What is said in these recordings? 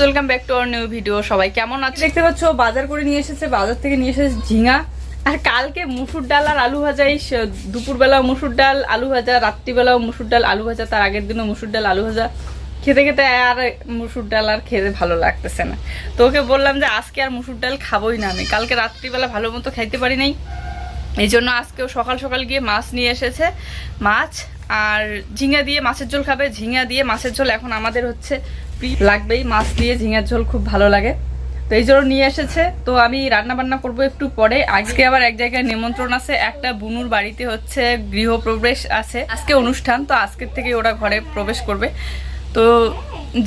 Welcome back to our new video সবাই কেমন আছে? দেখতে পাচ্ছ বাজার করে নিয়ে এসেছে বাজার থেকে নিয়ে এসেছে ঝিঙা। আর কালকে মুসুর ডাল আর আলু ভাজা এই স- দুপুরবেলাও মুসুর ডাল আলু ভাজা রাত্রিবেলাও মুসুর ডাল আলু ভাজা তার আগের দিনও মুসুর ডাল আলু ভাজা। খেতে খেতে আর মুসুর ডাল আর খেতে ভালো লাগতেছে না। তো ওকে বললাম যে আজকে আর মুসুর ডাল খাবোই না আমি। কালকে রাত্রিবেলা ভালো মতো খাইতে পারি নাই। এই জন্য আজকেও সকাল সকাল গিয়ে মাছ নিয়ে এসেছে। মাছ আর ঝিঙা দিয়ে মাছের ঝোল খাবে। ঝিঙা দিয়ে মাছের ঝোল এখন আমাদের হচ্ছে লাগবেই। মাছ দিয়ে ঝিঙার ঝোল খুব ভালো লাগে। তো এই জন্য নিয়ে এসেছে। তো আমি রান্না বান্না করব একটু পরে। আজকে আবার এক জায়গায় নিমন্ত্রণ আছে। একটা বুনুর বাড়িতে হচ্ছে গৃহপ্রবেশ আছে। আজকে অনুষ্ঠান, তো আজকের থেকে ওরা ঘরে প্রবেশ করবে। তো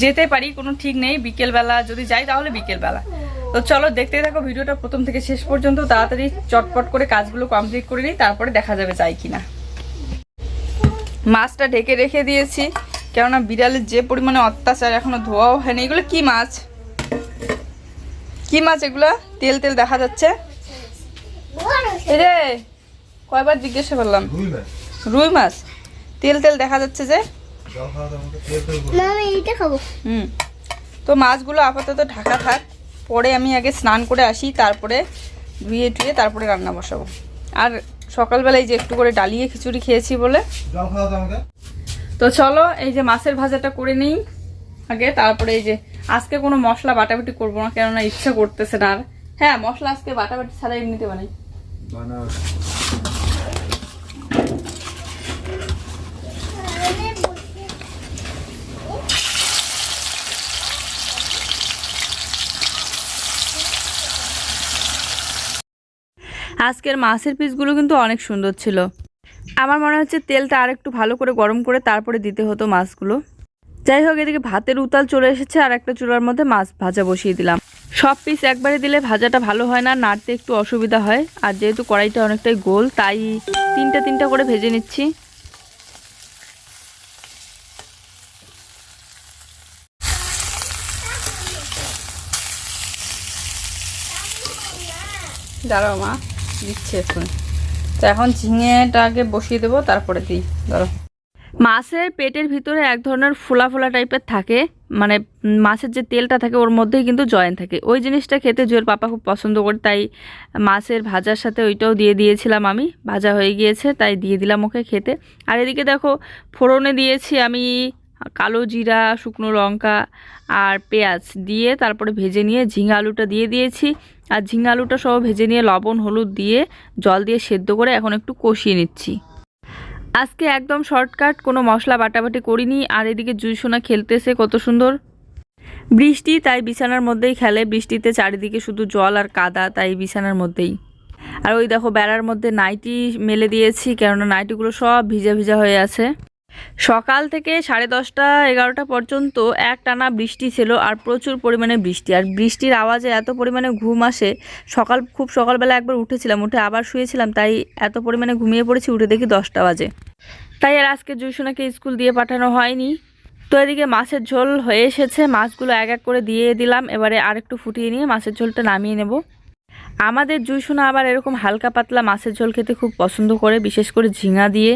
যেতে পারি, কোনো ঠিক নেই। বিকেলবেলা যদি যাই তাহলে বিকেলবেলা। তো চলো দেখতে থাকো, ভিডিওটা প্রথম থেকে শেষ পর্যন্ত। তাড়াতাড়ি চটপট করে কাজগুলো কমপ্লিট করে নিই, তারপরে দেখা যাবে যাই কিনা। মাছটা ঢেকে রেখে দিয়েছি। কেননা বিড়ালের যে পরিমাণে অত্যাচার এখনও ধোয়াও হয়নি। এগুলো কি মাছ? কি মাছ এগুলো? তেল তেল দেখা যাচ্ছে। রে কয়বার জিজ্ঞাসা করলাম। রুই মাছ। তেল তেল দেখা যাচ্ছে যে। হুম। তো মাছগুলো আপাতত ঢাকা থাক। পরে আমি আগে স্নান করে আসি তারপরে ধুয়ে টুয়ে তারপরে রান্না বসাবো। আর সকালবেলায় যে একটু করে ডালিয়ে খিচুড়ি খেয়েছি বলে। তো চলো এই যে মাছের ভাজাটা করে নিই আগে তারপরে এই যে আজকে কোনো মশলা বাটাবাটি করব না কেননা ইচ্ছা করতেছে না আর। হ্যাঁ মশলা আজকে বাটাবাটি ছাড়া এমনিতে বানাই। বানাও। আজকের মাছের পিসগুলো কিন্তু অনেক সুন্দর ছিল। আমার মনে হচ্ছে তেলটা আর একটু ভালো করে গরম করে তারপরে দিতে হতো মাছগুলো। যাই হোক, এদিকে ভাতের উতাল চলে এসেছে আর একটা চুলার মধ্যে মাছ ভাজা বসিয়ে দিলাম। সব পিস একবারে দিলে ভাজাটা ভালো হয় না, নাড়তে একটু অসুবিধা হয়। আর যেহেতু কড়াইটা অনেকটাই গোল, তাই তিনটা তিনটা করে ভেজে নিচ্ছি। দাঁড়াও মা। দিচ্ছে এখন। তো এখন ঝিঙেটা আগে বসিয়ে দেবো, তারপরে দিই, ধরো। মাছের পেটের ভিতরে এক ধরনের ফোলা ফোলা টাইপের থাকে মানে মাছের যে তেলটা থাকে ওর মধ্যেই কিন্তু জয়েন থাকে। ওই জিনিসটা খেতে জুয়ের পাপা খুব পছন্দ করে, তাই মাছের ভাজার সাথে ওইটাও দিয়ে দিয়েছিলাম আমি। ভাজা হয়ে গিয়েছে, তাই দিয়ে দিলাম ওকে খেতে। আর এদিকে দেখো, ফোড়নে দিয়েছি আমি কালো জিরা, শুকনো লঙ্কা আর পেঁয়াজ দিয়ে তারপরে ভেজে নিয়ে ঝিঙা আলুটা দিয়ে দিয়েছি। আর ঝিঙা আলুটা সহ ভেজে নিয়ে লবণ, হলুদ দিয়ে জল দিয়ে সেদ্ধ করে এখন একটু কষিয়ে নিচ্ছি। আজকে একদম শর্টকাট, কোনো মশলা বাটাবাটি করিনি। আর এদিকে জুইসোনা খেলতেছে, কত সুন্দর। বৃষ্টি, তাই বিছানার মধ্যেই খেলে। বৃষ্টিতে চারিদিকে শুধু জল আর কাদা, তাই বিছানার মধ্যেই। আর ওই দেখো, বেড়ার মধ্যে নাইটি মেলে দিয়েছি, কেননা নাইটিগুলো সব ভিজা ভিজা হয়ে আছে। সকাল থেকে সাড়ে দশটা, এগারোটা পর্যন্ত এক টানা বৃষ্টি ছিল আর প্রচুর পরিমাণে বৃষ্টি। আর বৃষ্টির আওয়াজে এত পরিমাণে ঘুম আসে, সকাল, খুব সকালবেলা একবার উঠেছিলাম, উঠে আবার শুয়েছিলাম, তাই এত পরিমাণে ঘুমিয়ে পড়েছি, উঠে দেখি দশটা বাজে। তাই আর আজকে জুসুনাকে স্কুল দিয়ে পাঠানো হয়নি। তো এদিকে মাছের ঝোল হয়ে এসেছে, মাছগুলো এক এক করে দিয়ে দিলাম, এবারে আরেকটু ফুটিয়ে নিয়ে মাছের ঝোলটা নামিয়ে নেব। আমাদের জুইসুনা আবার এরকম হালকা পাতলা মাছের ঝোল খেতে খুব পছন্দ করে, বিশেষ করে ঝিঙা দিয়ে।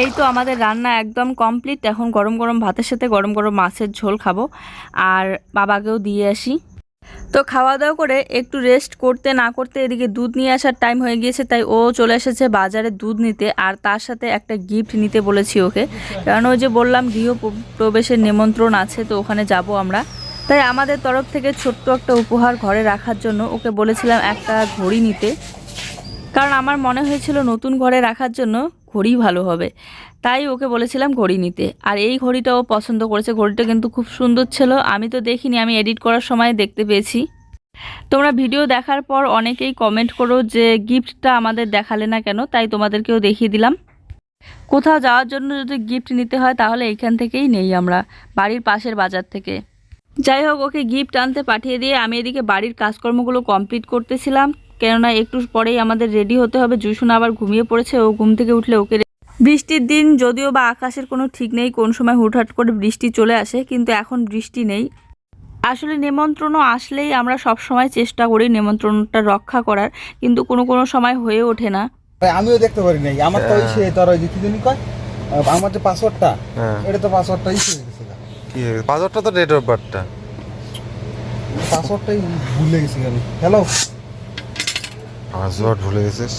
এই তো আমাদের রান্না একদম কমপ্লিট এখন গরম গরম ভাতের সাথে গরম গরম মাছের ঝোল খাব। আর বাবাকেও দিয়ে আসি। তো খাওয়া দাওয়া করে একটু রেস্ট করতে না করতে এদিকে দুধ নিয়ে আসার টাইম হয়ে গিয়েছে, তাই ও চলে এসেছে বাজারে দুধ নিতে আর তার সাথে একটা গিফট নিতে বলেছি ওকে। কারণ ওই যে বললাম গৃহ প্র- প্রবেশের নিমন্ত্রণ আছে, তো ওখানে যাব আমরা। তাই আমাদের তরফ থেকে ছোট্ট একটা উপহার ঘরে রাখার জন্য ওকে বলেছিলাম একটা ঘড়ি নিতে। কারণ আমার মনে হয়েছিল নতুন ঘরে রাখার জন্য ঘড়ি ভালো হবে। তাই ওকে বলেছিলাম ঘড়ি নিতে। আর এই ঘড়িটাও পছন্দ করেছে। ঘড়িটা কিন্তু খুব সুন্দর ছিল। আমি তো দেখিনি, আমি এডিট করার সময় দেখতে পেয়েছি। তোমরা ভিডিও দেখার পর অনেকেই কমেন্ট করো যে গিফটটা আমাদের দেখালে না কেন? তাই তোমাদেরকেও দেখিয়ে দিলাম। কোথাও যাওয়ার জন্য যদি গিফট নিতে হয়, তাহলে এইখান থেকেই নেই আমরা, বাড়ির পাশের বাজার থেকে। যাই হোক, ওকে গিফট আনতে পাঠিয়ে দিয়ে আমি এদিকে বাড়ির কাজকর্মগুলো কমপ্লিট করতেছিলাম। কেননা একটু পরেই আমাদের রেডি হতে হবে। জুসুন আবার ঘুমিয়ে পড়েছে ও ঘুম থেকে উঠলে ওকে রে- বৃষ্টির দিন যদিও বা আকাশের কোনো ঠিক নেই কোন সময় হুটহাট করে বৃষ্টি চলে আসে কিন্তু এখন বৃষ্টি নেই। আসলে নেমন্ত্রণও আসলেই আমরা সব সময় চেষ্টা করি নেমন্ত্রণটা রক্ষা করার কিন্তু কোনো কোনো সময় হয়ে ওঠে না। আমিও দেখতে পারি নাই আমার তো ওই সে তোর ওই যে কি জানি কয়? আমার যে পাসওয়ার্ডটা হ্যাঁ। এটা তো পাসওয়ার্ডটা ইস্যু হয়ে গেছে কি পাসওয়ার্ডটা তো ডেট অফ বার্থটা পাসওয়ার্ডটাই ভুলে গেছি আমি। হ্যালো পাসওয়ার্ড ভুলে গেছিস?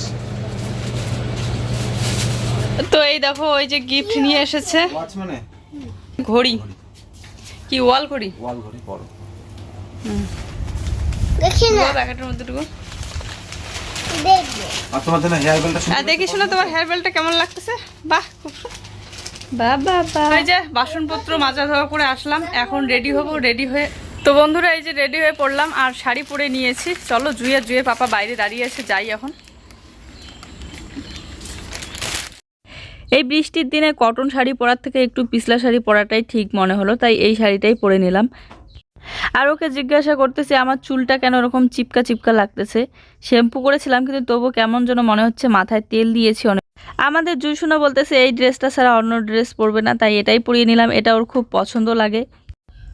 তো এই দেখো ওই যে গিফট নিয়ে এসেছে। ঘড়ি। কি ওয়াল ঘড়ি? ওয়াল ঘড়ি বড়। দেখি না। প্যাকেটের মধ্যে ঢুকো। আর তোমার জন্য হেয়ার বেলটা আর দেখি শোনো তোমার হেয়ার বেলটা কেমন লাগতেছে? বাহ খুব বাহ বাহ বাহ। এই যে বাসনপত্র মাজা ধোয়া করে আসলাম। এখন রেডি হব রেডি হয়ে তো বন্ধুরা, এই যে রেডি হয়ে পড়লাম আর শাড়ি পরে নিয়েছি। চলো জুয়ে জুয়ে পাপা বাইরে দাঁড়িয়ে আছে যাই এখন। এই বৃষ্টির দিনে কটন শাড়ি পরার থেকে একটু পিছলা শাড়ি পরাটাই ঠিক মনে হলো, তাই এই শাড়িটাই পরে নিলাম। আর ওকে জিজ্ঞাসা করতেছি, আমার চুলটা কেন ওরকম চিপকা চিপকা লাগতেছে? শ্যাম্পু করেছিলাম, কিন্তু তবু কেমন যেন মনে হচ্ছে মাথায় তেল দিয়েছি অনেক। আমাদের জুসুনা বলতেছে, এই ড্রেসটা ছাড়া অন্য ড্রেস পরবে না। তাই এটাই পরিয়ে নিলাম, এটা ওর খুব পছন্দ লাগে।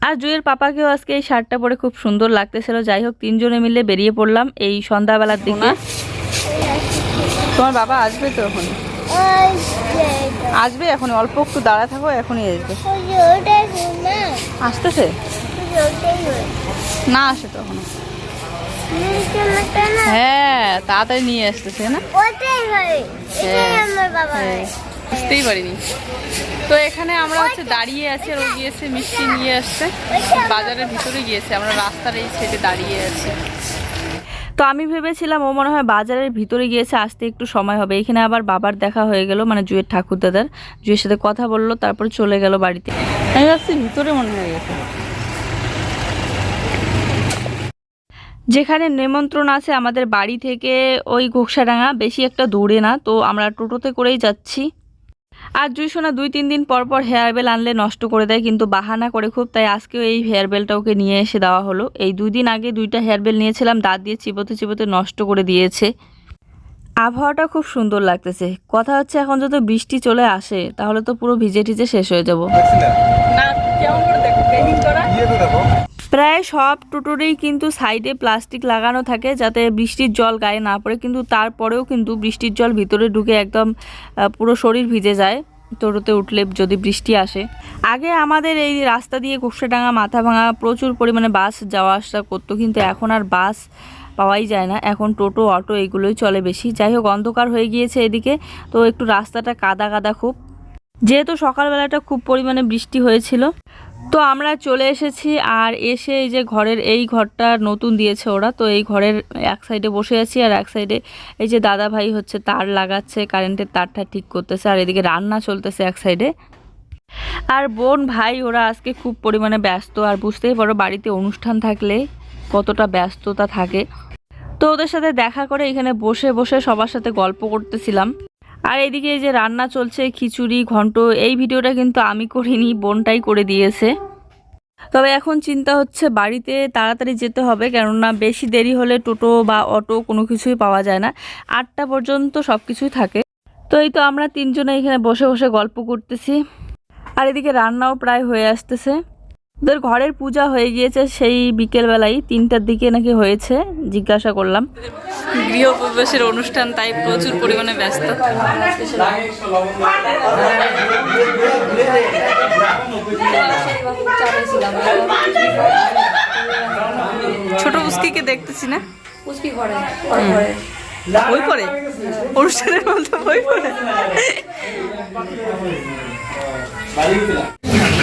আর জুয়ের পাপাকেও আজকে এই শার্টটা পরে খুব সুন্দর লাগতেছিল। যাই হোক তিনজনে মিলে বেরিয়ে পড়লাম এই সন্ধ্যাবেলার দিকে। তোমার বাবা আসবে তো এখন? আসবে এখন অল্প একটু দাঁড়া থাকো এখনই আসবে। আসতেছে? হয় না আসে তো এখন। হ্যাঁ তাড়াতাড়ি নিয়ে আসতেছে না? হয়। বুঝতেই পারিনি। তো এখানে আমরা হচ্ছে দাঁড়িয়ে আছি আর ও গিয়েছে মিষ্টি নিয়ে আসছে। বাজারের ভিতরে গিয়েছে আমরা রাস্তার এই ছেড়ে দাঁড়িয়ে আছি। তো আমি ভেবেছিলাম ও মনে হয় বাজারের ভিতরে গিয়েছে আসতে একটু সময় হবে। এখানে আবার বাবার দেখা হয়ে গেল মানে জুয়ের ঠাকুর দাদার জুয়ের সাথে কথা বলল তারপর চলে গেল বাড়িতে। আমি ভাবছি ভিতরে মনে হয়ে গেছে। যেখানে নিমন্ত্রণ আছে আমাদের বাড়ি থেকে ওই ঘোকসাডাঙ্গা বেশি একটা দূরে না তো আমরা টোটোতে করেই যাচ্ছি। আর জুই সোনা দুই তিন দিন পর পর হেয়ার বেল আনলে নষ্ট করে দেয় কিন্তু বাহানা করে খুব তাই আজকেও এই হেয়ার বেলটা ওকে নিয়ে এসে দেওয়া হলো। এই দুই দিন আগে দুইটা হেয়ার বেল নিয়েছিলাম দাঁত দিয়ে চিবোতে চিবোতে নষ্ট করে দিয়েছে। আবহাওয়াটা খুব সুন্দর লাগতেছে। কথা হচ্ছে এখন যদি বৃষ্টি চলে আসে তাহলে তো পুরো ভিজে টিজে শেষ হয়ে যাব। না কেমন করে দেখো? করা? ইয়ে প্রায় সব টোটোরেই কিন্তু সাইডে প্লাস্টিক লাগানো থাকে যাতে বৃষ্টির জল গায়ে না পড়ে, কিন্তু তারপরেও কিন্তু বৃষ্টির জল ভিতরে ঢুকে একদম পুরো শরীর ভিজে যায় টোটোতে উঠলে যদি বৃষ্টি আসে। আগে আমাদের এই রাস্তা দিয়ে ঘোষাডাঙ্গা মাথা ভাঙা, প্রচুর পরিমাণে বাস যাওয়া আসা করতো, কিন্তু এখন আর বাস পাওয়াই যায় না। এখন টোটো, অটো এগুলোই চলে বেশি। যাই হোক, অন্ধকার হয়ে গিয়েছে এদিকে, তো একটু রাস্তাটা কাদা কাদা খুব। যেহেতু সকালবেলাটা খুব পরিমাণে বৃষ্টি হয়েছিল তো আমরা চলে এসেছি আর এসে এই যে ঘরের এই ঘরটা নতুন দিয়েছে ওরা। তো এই ঘরের এক সাইডে বসে আছি আর এক সাইডে এই যে দাদা ভাই হচ্ছে তার লাগাচ্ছে কারেন্টের তারটা ঠিক করতেছে আর এদিকে রান্না চলতেছে এক সাইডে আর বোন ভাই ওরা আজকে খুব পরিমাণে ব্যস্ত আর বুঝতেই পারো বাড়িতে অনুষ্ঠান থাকলে কতটা ব্যস্ততা থাকে। তো ওদের সাথে দেখা করে এখানে বসে বসে সবার সাথে গল্প করতেছিলাম। আর এদিকে এই যে রান্না চলছে, খিচুড়ি, ঘন্ট, এই ভিডিওটা কিন্তু আমি করিনি, বোনটাই করে দিয়েছে। তবে এখন চিন্তা হচ্ছে বাড়িতে তাড়াতাড়ি যেতে হবে, কেননা বেশি দেরি হলে টোটো বা অটো কোনো কিছুই পাওয়া যায় না। আটটা পর্যন্ত সব কিছুই থাকে। তো এই তো আমরা তিনজনে এখানে বসে বসে গল্প করতেছি। আর এদিকে রান্নাও প্রায় হয়ে আসতেছে। ওদের ঘরের পূজা হয়ে গিয়েছে সেই বিকেলবেলায় তিনটার দিকে নাকি হয়েছে জিজ্ঞাসা করলাম। গৃহপ্রবেশের অনুষ্ঠান তাই প্রচুর পরিমাণে ব্যস্ত। ছোট উস্কিকে দেখতেছি না? বই পড়ে? অনুষ্ঠানের মধ্যে বই পড়ে?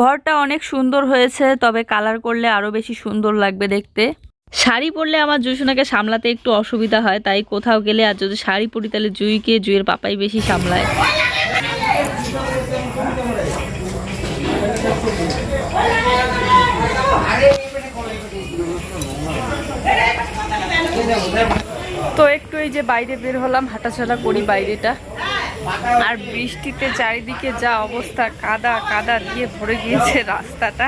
ঘরটা অনেক সুন্দর হয়েছে, তবে কালার করলে আরও বেশি সুন্দর লাগবে দেখতে। শাড়ি পরলে আমার জুসুনাকে সামলাতে একটু অসুবিধা হয়, তাই কোথাও গেলে আর যদি শাড়ি পরি তাহলে জুইকে, জুইয়ের পাপাই বেশি সামলায়। তো একটু এই যে বাইরে বের হলাম, হাঁটাচলা করি বাইরেটা। আর বৃষ্টিতে চারিদিকে যা অবস্থা, কাদা কাদা দিয়ে ভরে গিয়েছে রাস্তাটা।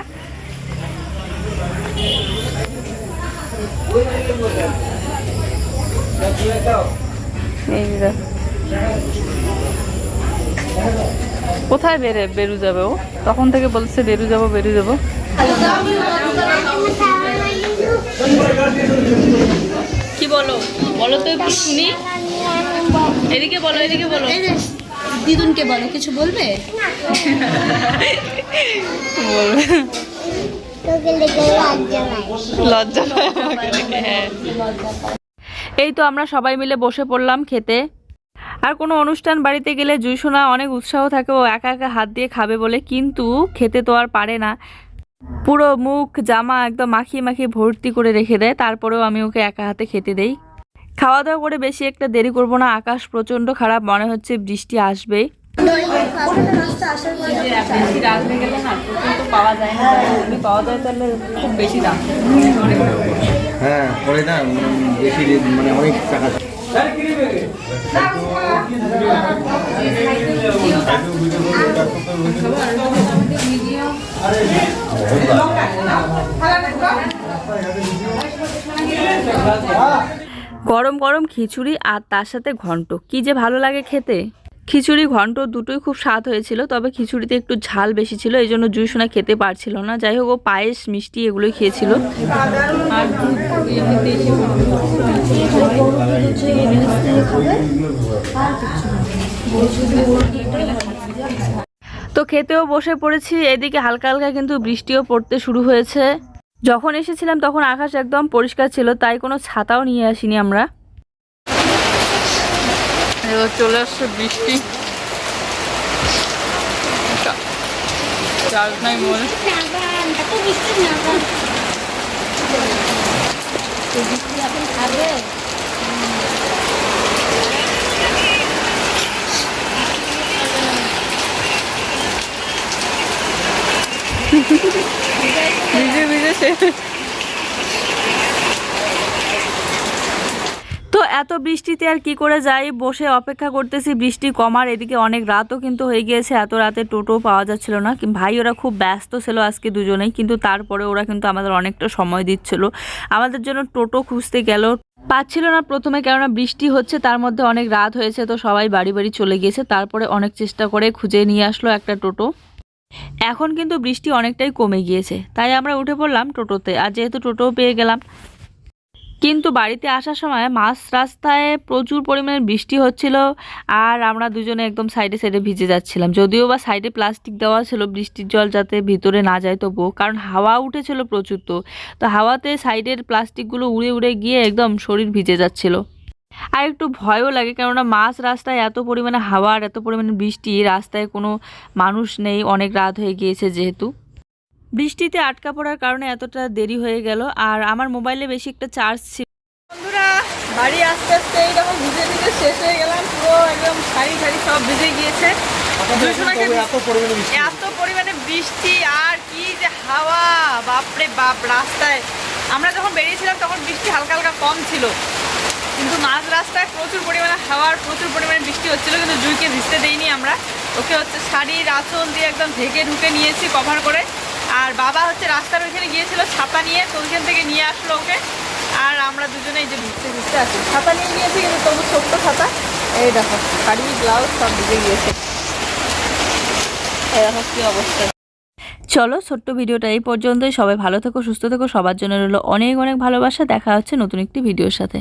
কোথায় বেরে বেরু যাবে ও? তখন থেকে বলছে বেরু যাব বেরু যাব। কি বলো? বলো তো একটু শুনি। এদিকে বলো এদিকে বলো। দিদুনকে বলো কিছু বলবে? লজ্জা হ্যাঁ। এই তো আমরা সবাই মিলে বসে পড়লাম খেতে। আর কোনো অনুষ্ঠান বাড়িতে গেলে জুইসোনা অনেক উৎসাহ থাকে ও একা একা হাত দিয়ে খাবে বলে কিন্তু খেতে তো আর পারে না। পুরো মুখ জামা একদম মাখিয়ে মাখিয়ে ভর্তি করে রেখে দেয় তারপরেও আমি ওকে একা হাতে খেতে দেই। খাওয়া দাওয়া করে বেশি একটা দেরি করব না। আকাশ প্রচণ্ড খারাপ মনে হচ্ছে বৃষ্টি আসবেই। বেশি রাত হয়ে গেলে না তো পাওয়া যায় না যদি পাওয়া যায় তাহলে খুব বেশি দাম হ্যাঁ পরে না বেশি মানে অনেক টাকা গরম গরম খিচুড়ি আর তার সাথে ঘন্ট। কি যে ভালো লাগে খেতে। খিচুড়ি, ঘন্ট দুটোই খুব স্বাদ হয়েছিল, তবে খিচুড়িতে একটু ঝাল বেশি ছিল এই জন্য জুইসোনা খেতে পারছিল না। যাই হোক, ও পায়েস, মিষ্টি এগুলোই খেয়েছিল। তো খেতেও বসে পড়েছি, এদিকে হালকা হালকা কিন্তু বৃষ্টিও পড়তে শুরু হয়েছে। যখন এসেছিলাম তখন আকাশ একদম পরিষ্কার ছিল তাই কোনো ছাতাও নিয়ে আসিনি আমরা। চলে আসছে বৃষ্টি। চার্জ নাই মনে। ভিজে ভিজে তো এত বৃষ্টিতে আর কি করে যাই? বসে অপেক্ষা করতেছি, বৃষ্টি কমার। এদিকে অনেক রাতও কিন্তু হয়ে গিয়েছে, এত রাতে টোটো পাওয়া যাচ্ছিল না। ভাই, ওরা খুব ব্যস্ত ছিল আজকে দুজনেই, কিন্তু তারপরে ওরা কিন্তু আমাদের অনেকটা সময় দিচ্ছিল। আমাদের জন্য টোটো খুঁজতে গেল। পাচ্ছিল না প্রথমে, কেননা বৃষ্টি হচ্ছে, তার মধ্যে অনেক রাত হয়েছে, তো সবাই বাড়ি বাড়ি চলে গিয়েছে। তারপরে অনেক চেষ্টা করে খুঁজে নিয়ে আসলো একটা টোটো। এখন কিন্তু বৃষ্টি অনেকটাই কমে গিয়েছে, তাই আমরা উঠে পড়লাম টোটোতে আর যেহেতু টোটোও পেয়ে গেলাম। কিন্তু বাড়িতে আসার সময় মাঝ রাস্তায় প্রচুর পরিমাণে বৃষ্টি হচ্ছিল আর আমরা দুজনে একদম সাইডে সাইডে ভিজে যাচ্ছিলাম। যদিও বা সাইডে প্লাস্টিক দেওয়া ছিল বৃষ্টির জল যাতে ভিতরে না যায় তবুও, কারণ হাওয়া উঠেছিল প্রচুর তো। তো হাওয়াতে সাইডের প্লাস্টিকগুলো উড়ে উড়ে গিয়ে একদম শরীর ভিজে যাচ্ছিল। আর একটু ভয়ও লাগে কেননা মাঝ রাস্তায় এত পরিমাণে হাওয়া আর এত পরিমাণে বৃষ্টি রাস্তায় কোনো মানুষ নেই অনেক রাত হয়ে গিয়েছে যেহেতু। বৃষ্টিতে আটকা পড়ার কারণে এতটা দেরি হয়ে গেল আর আমার মোবাইলে বেশি একটা চার্জ ছিল। বন্ধুরা বাড়ি আস্তে আস্তে এইরকম ভিজে ভিজে শেষ হয়ে গেলাম পুরো একদম শাড়ি শাড়ি সব ভিজে গিয়েছে। দুশোনাকে এত পরিমাণে বৃষ্টি এত পরিমাণে বৃষ্টি আর কি যে হাওয়া বাপরে বাপ রাস্তায়। আমরা যখন বেরিয়েছিলাম তখন বৃষ্টি হালকা হালকা কম ছিল। কিন্তু মাঝ রাস্তায় প্রচুর পরিমাণে হাওয়ার, প্রচুর পরিমাণে বৃষ্টি হচ্ছিল, কিন্তু জুইকে ভিজতে দেইনি আমরা। ওকে হচ্ছে শাড়ির আঁচল দিয়ে একদম ঢেকে ঢুকে নিয়েছি কভার করে। আর বাবা হচ্ছে রাস্তার ওইখানে গিয়েছিল ছাতা নিয়ে, তো ওইখান থেকে নিয়ে আসলো ওকে। আর আমরা দুজনে এই যে ভিজতে ভিজতে আছি। ছাতা নিয়ে নিয়েছি, কিন্তু তবু ছোট্ট ছাতা। এই দেখো, শাড়ি, ব্লাউজ সব ভিজে গিয়েছে। এই দেখো কি অবস্থা। চলো, ছোট্ট ভিডিওটা এই পর্যন্তই। সবাই ভালো থেকো, সুস্থ থেকো। সবার জন্য রইল অনেক অনেক ভালোবাসা। দেখা হচ্ছে নতুন একটি ভিডিওর সাথে।